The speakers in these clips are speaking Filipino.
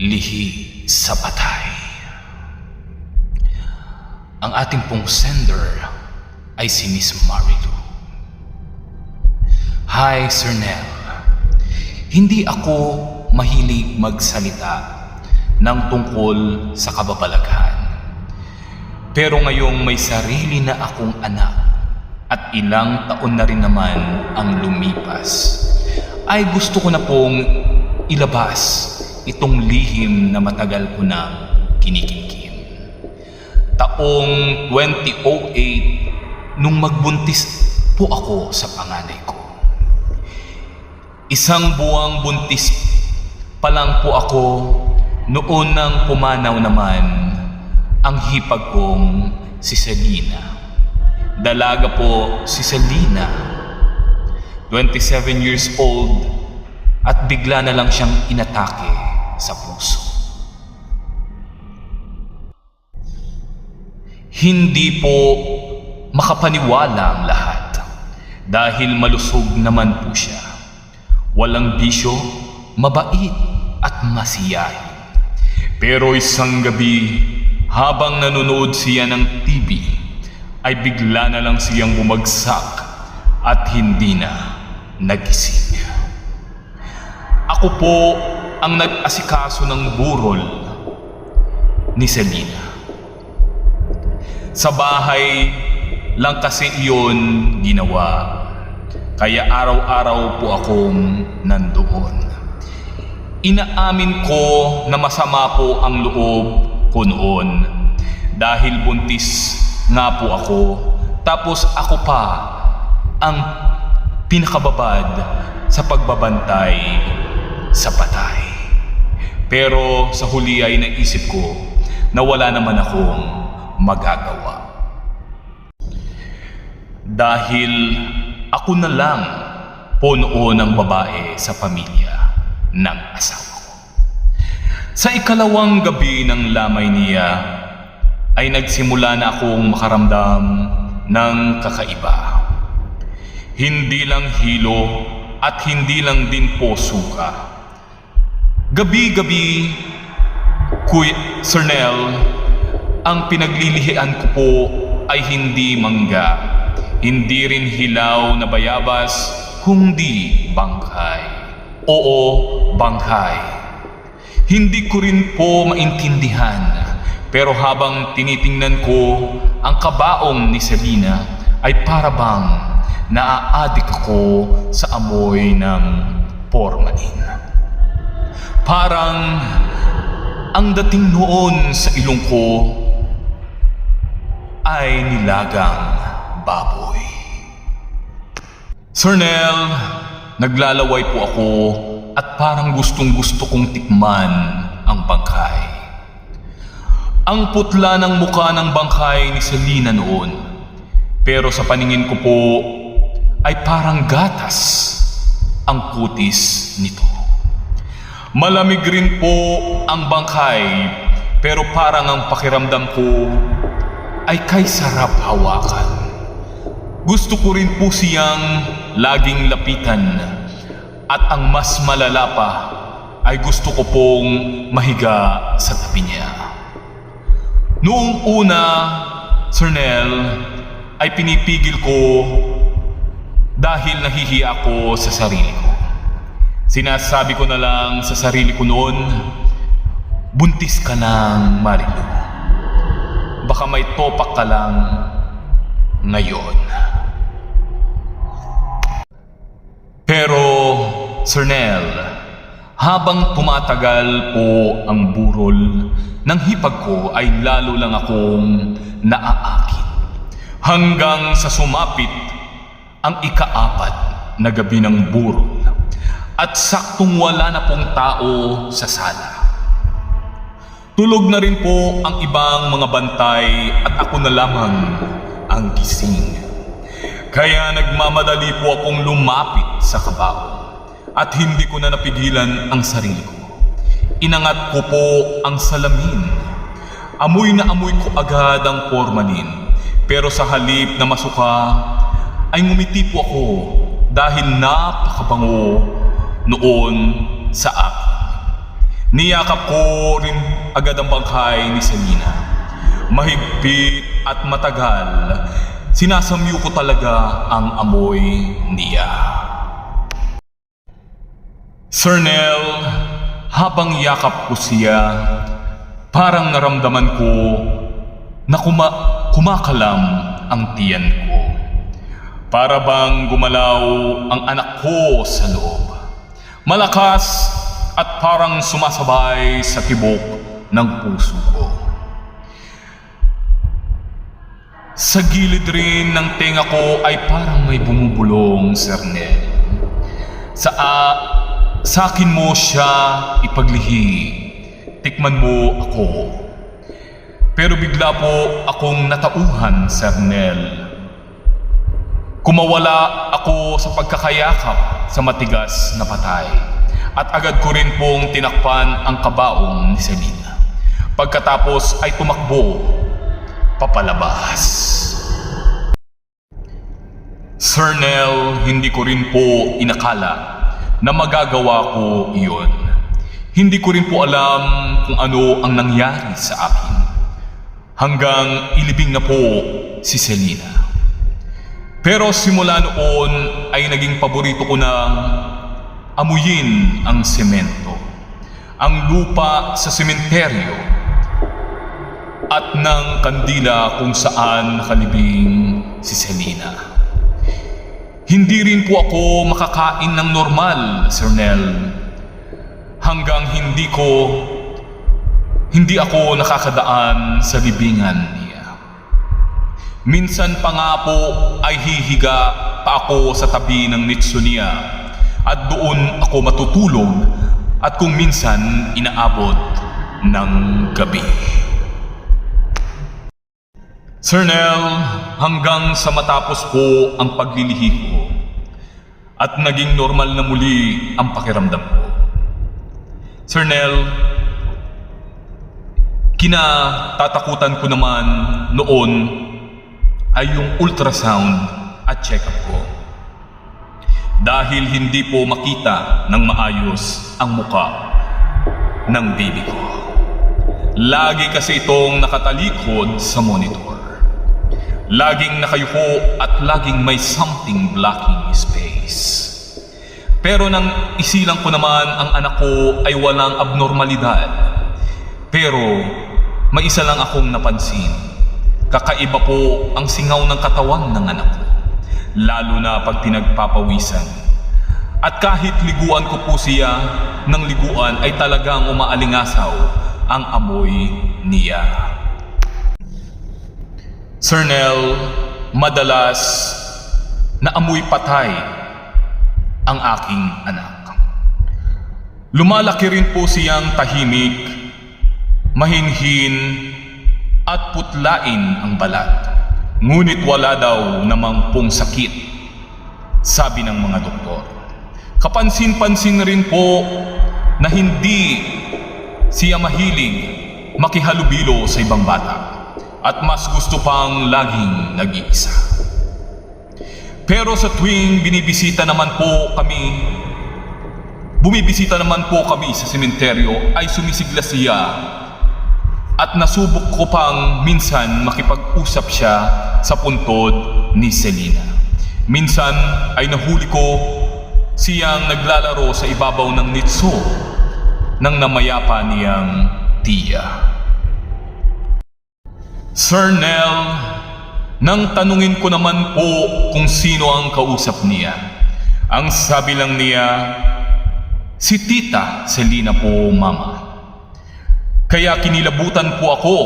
lihi sa patay. Ang ating pong sender ay si Miss Marilu. Hi, Sir Nel. Hindi ako mahilig magsalita ng tungkol sa kababalaghan. Pero ngayong may sarili na akong anak at ilang taon na rin naman ang lumipas, ay gusto ko na pong ilabas itong lihim na matagal ko nang kinikimkim. Taong 2008 nung magbuntis po ako sa panganay ko. Isang buwang buntis pa lang po ako noon nang pumanaw naman ang hipag kong si Selena. Dalaga po si Selena. 27 years old at bigla na lang siyang inatake sa puso. Hindi po makapaniwala ang lahat dahil malusog naman po siya. Walang bisyo, mabait at masiyahin. Pero isang gabi, habang nanonood siya ng TV, ay bigla na lang siyang bumagsak at hindi na nagising. Ako po ang nag-asikaso ng burol ni Selena. Sa bahay lang kasi iyon ginawa. Kaya araw-araw po akong nandoon. Inaamin ko na masama po ang loob ko noon dahil buntis nga po ako tapos ako pa ang pinakababad sa pagbabantay sa patay. Pero sa huli ay naisip ko na wala naman akong magagawa. Dahil ako na lang po noon ang babae sa pamilya ng asawa ko. Sa ikalawang gabi ng lamay niya ay nagsimula na akong makaramdam ng kakaiba. Hindi lang hilo at hindi lang din po suka. Gabi-gabi, Kuya Sir Nel, ang pinaglilihian ko po ay hindi mangga, hindi rin hilaw na bayabas, kundi bangkay. Oo, bangkay. Hindi ko rin po maintindihan, pero habang tinitingnan ko ang kabaong ni Selena ay para bang naaadik ako sa amoy ng formalin. Parang ang dating noon sa ilong ko ay nilagang baboy. Sir Nel, naglalaway po ako at parang gustong gusto kong tikman ang bangkay. Ang putla ng mukha ng bangkay ni Selena noon. Pero sa paningin ko po ay parang gatas ang kutis nito. Malamig rin po ang bangkay pero parang ang pakiramdam ko ay kay sarap hawakan. Gusto ko rin po siyang laging lapitan at ang mas malala pa ay gusto ko pong mahiga sa tabi niya. Noong una, Sir Nel, ay pinipigil ko dahil nahihiya ako sa sarili ko. Sinasabi ko na lang sa sarili ko noon, buntis ka ng Marilu. Baka may topak ka lang ngayon. Pero, Sir Nel, habang tumatagal po ang burol ng hipag ko ay lalo lang akong naaakit. Hanggang sa sumapit ang ikaapat na gabi ng burol at saktong wala na pong tao sa sala. Tulog na rin po ang ibang mga bantay at ako na lamang ang gising. Kaya nagmamadali po akong lumapit sa kabao at hindi ko na napigilan ang sarili ko. Inangat ko po ang salamin. Amoy na amoy ko agad ang formalin. Pero sa halip na masuka, ay ngumiti po ako dahil napakabango noon sa akin. Niyakap ko rin agad ang bangkay ni Selena. Mahigpit at matagal, sinasamyo ko talaga ang amoy niya. Sir Nel, habang yakap ko siya, parang naramdaman ko na kuma- kumakalam ang tiyan ko. Para bang gumalaw ang anak ko sa loob. Malakas at parang sumasabay sa tibok ng puso ko. Sa gilid rin ng tenga ko ay parang may bumubulong, Sir Nel. Sa, a- sa akin mo siya ipaglihi. Tikman mo ako. Pero bigla po akong natauhan, Sir Nel. Kumawala ako sa pagkakayakap sa matigas na patay. At agad ko rin pong tinakpan ang kabaong ni Selena. Pagkatapos ay tumakbo papalabas. Sir Nel, hindi ko rin po inakala na magagawa ko iyon. Hindi ko rin po alam kung ano ang nangyari sa akin. Hanggang ilibing na po si Selena. Pero simula noon ay naging paborito ko ng amuyin ang semento, ang lupa sa sementeryo, at ng kandila kung saan nakalibing si Selena. Hindi rin po ako makakain ng normal, Sir Nel. Hanggang hindi ko, hindi ako nakakadaan sa libingan. Minsan pa nga po ay hihiga pa ako sa tabi ng nitso niya at doon ako matutulog at kung minsan inaabot ng gabi. Sir Nel, hanggang sa matapos po ang paglilihi ko at naging normal na muli ang pakiramdam ko. Sir Nel, kinatatakutan ko naman noon ay yung ultrasound at check-up ko. Dahil hindi po makita ng maayos ang muka ng baby ko. Lagi kasi itong nakatalikod sa monitor. Laging nakayuko at laging may something blocking his face. Pero nang isilang ko naman ang anak ko ay walang abnormalidad. Pero may isa lang akong napansin. Kakaiba po ang singaw ng katawan ng anak ko. Lalo na pag pinagpapawisan. At kahit liguan ko po siya ng liguan ay talagang umaalingasaw ang amoy niya. Sir Nel, madalas naamoy patay ang aking anak. Lumalaki rin po siyang tahimik, mahinhin, at putlain ang balat. Ngunit wala daw namang pong sakit, sabi ng mga doktor. Kapansin-pansin rin po na hindi siya mahilig makihalubilo sa ibang bata at mas gusto pang laging nag-iisa. Pero sa tuwing binibisita naman po kami, bumibisita naman po kami sa sementeryo ay sumisigla siya at nasubok ko pang minsan makipag-usap siya sa puntod ni Selena. Minsan ay nahuli ko siyang naglalaro sa ibabaw ng nitso ng namayapa niyang tiya. Sir Nel, nang tanungin ko naman po kung sino ang kausap niya, ang sabi lang niya, si Tita Selena po, Mama. Kaya kinilabutan po ako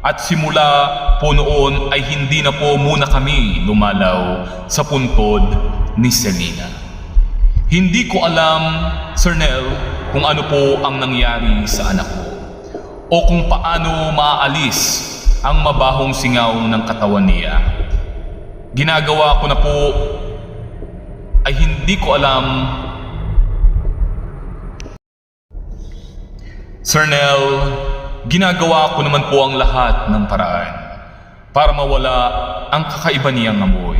at simula po noon ay hindi na po muna kami lumalaw sa puntod ni Selena. Hindi ko alam, Sir Nel, kung ano po ang nangyari sa anak ko o kung paano maaalis ang mabahong singaw ng katawan niya. Ginagawa ko na po ay hindi ko alam Sir Nel, ginagawa ko naman po ang lahat ng paraan para mawala ang kakaiba niyang amoy.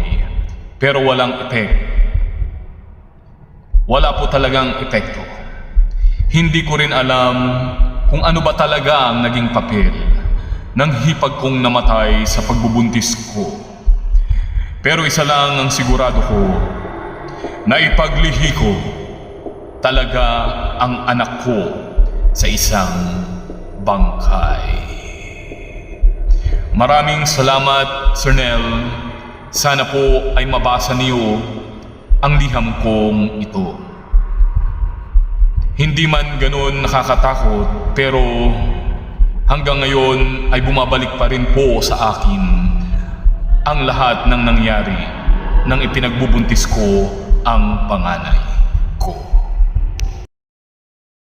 Pero walang epek. Wala po talagang epekto. Hindi ko rin alam kung ano ba talaga ang naging papel ng hipag kong namatay sa pagbubuntis ko. Pero isa lang ang sigurado ko, na ipaglihi ko talaga ang anak ko sa isang bangkay. Maraming salamat, Sir Nel. Sana po ay mabasa niyo ang liham kong ito. Hindi man ganun nakakatakot, pero hanggang ngayon ay bumabalik pa rin po sa akin ang lahat ng nangyari nang ipinagbubuntis ko ang panganay.